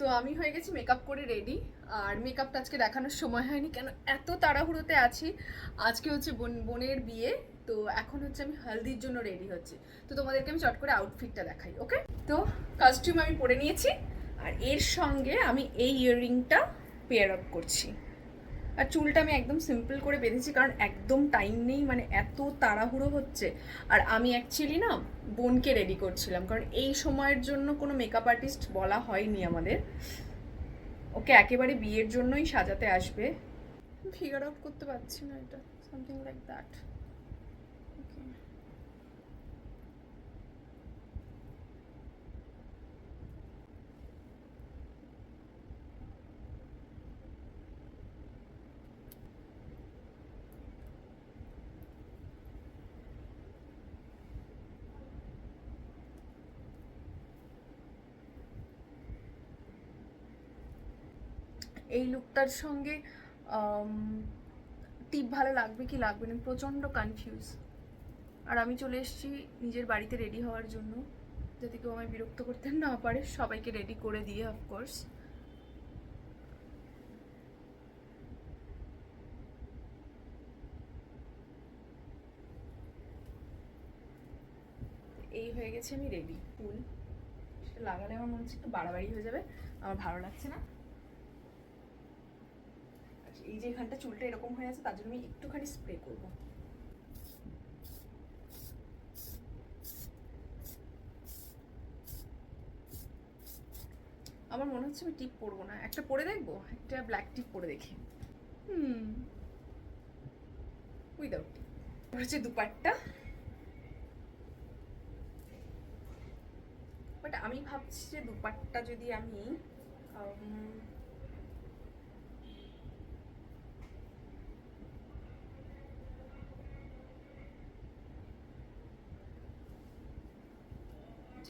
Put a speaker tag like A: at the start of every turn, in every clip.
A: তো আমি হয়ে গেছি মেকআপ করে রেডি আর মেকআপটা আজকে দেখানোর সময় হয়নি, কেন এত তাড়াহুড়োতে আছি। আজকে হচ্ছে বোন, বোনের বিয়ে, তো এখন হচ্ছে আমি হলদির জন্য রেডি হচ্ছি। তো তোমাদেরকে আমি চট করে আউটফিটটা দেখাই ওকে তো কাস্টিউম আমি পরে নিয়েছি, আর এর সঙ্গে আমি এই ইয়াররিংটা পেয়ার আপ করছি। আর চুলটা আমি একদম সিম্পল করে বেঁধেছি, কারণ একদম টাইম নেই মানে এত তাড়াহুড়ো হচ্ছে। আর আমি অ্যাকচুয়ালি না বোনকে রেডি করছিলাম, কারণ এই সময়ের জন্য কোনো মেকআপ আর্টিস্ট বলা হয়নি আমাদের। ওকে একেবারে বিয়ের জন্যই সাজাতে আসবে। ফিগার আউট করতে পারছি না এটা সামথিং লাইক দ্যাট এই লুকটার সঙ্গে টিপ ভালো লাগবে কি লাগবে না প্রচণ্ড কনফিউজ আর আমি চলে এসেছি নিজের বাড়িতে রেডি হওয়ার জন্য। যাতে কেউ আমায় বিরক্ত করতে না পারে, সবাইকে রেডি করে দিয়ে অফকোর্স এই হয়ে গেছে আমি রেডি ফুল সেটা লাগালে আমার মনে হচ্ছে একটু বাড়াবাড়ি হয়ে যাবে, আমার ভালো লাগছে না। এই যে এখানটা চুলটা এরকম হয়ে আছে, তার জন্য আমি একটুখানি স্প্রে করব। আমার মনে হচ্ছে আমি টিপ পরবো না। একটা পরে দেখব? একটা ব্ল্যাক টিপ পরে দেখি। হুম। উইদাউট টিপ হচ্ছে দুপাট্টা। বাট আমি ভাবছি যে দুপাট্টা যদি আমি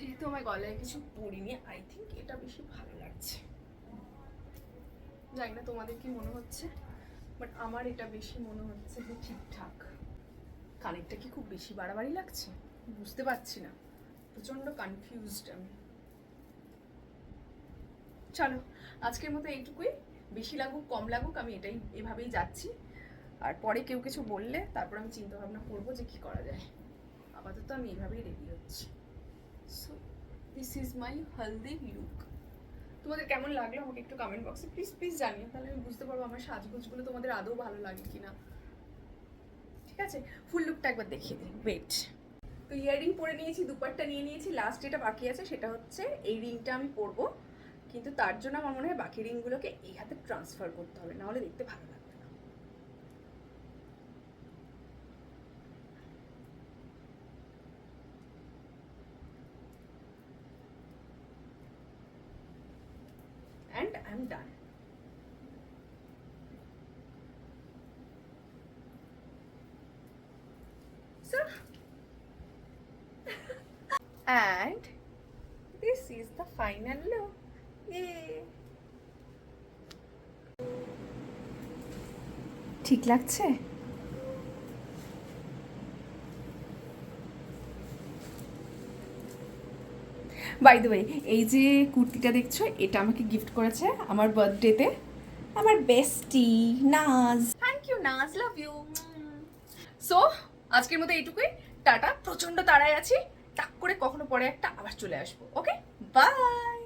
A: যেহেতু আমার গলায় কিছু পরিনি আই থিঙ্ক এটা বেশি ভালো লাগছে। জানি না তোমাদের কি মনে হচ্ছে বাট আমার এটা বেশি মনে হচ্ছে যে ঠিকঠাক। কানেরটা কি খুব বেশি বাড়াবাড়ি লাগছে? বুঝতে পারছি না। প্রচণ্ড কনফিউজড আমি। চলো, আজকের মতো এইটুকুই। বেশি লাগুক, কম লাগুক, আমি এটাই এভাবেই যাচ্ছি। আর পরে কেউ কিছু বললে, তারপর আমি চিন্তা ভাবনা করব যে কি করা যায়। আপাতত আমি এভাবেই রেডি হচ্ছি। So this is my haldi look তোমাদের কেমন লাগল আমাকে একটু কমেন্ট বক্সে প্লিজ প্লিজ জানিও, তাহলে আমি বুঝতে পারব আমার সাজগোজগুলো তোমাদের আদৌ ভালো লাগে কিনা। ঠিক আছে? ফুল লুকটা একবার দেখিয়ে দিই। ওয়েট তো ইয়াররিং পরে নিয়েছি, দুপাট্টা নিয়ে নিয়েছি লাস্ট যেটা বাকি আছে সেটা হচ্ছে এই রিংটা আমি পরবো। কিন্তু তার জন্য আমার মনে হয় বাকি রিংগুলোকে এই হাতে ট্রান্সফার করতে হবে, নাহলে দেখতে ভালো লাগবে and I'm done. So, and this is the final look. Yay! ঠিক লাগছে বাই দ্য ওয়ে এই যে কুর্তিটা দেখছ, এটা আমাকে গিফট করেছে আমার বার্থডেতে আমার bestie Naz. Thank you Naz love you so আজকের মতো এইটুকুই। টাটা, প্রচণ্ড তাড়ায় আছি। টাক করে কখনো পরে একটা আবার চলে আসব ওকে বাই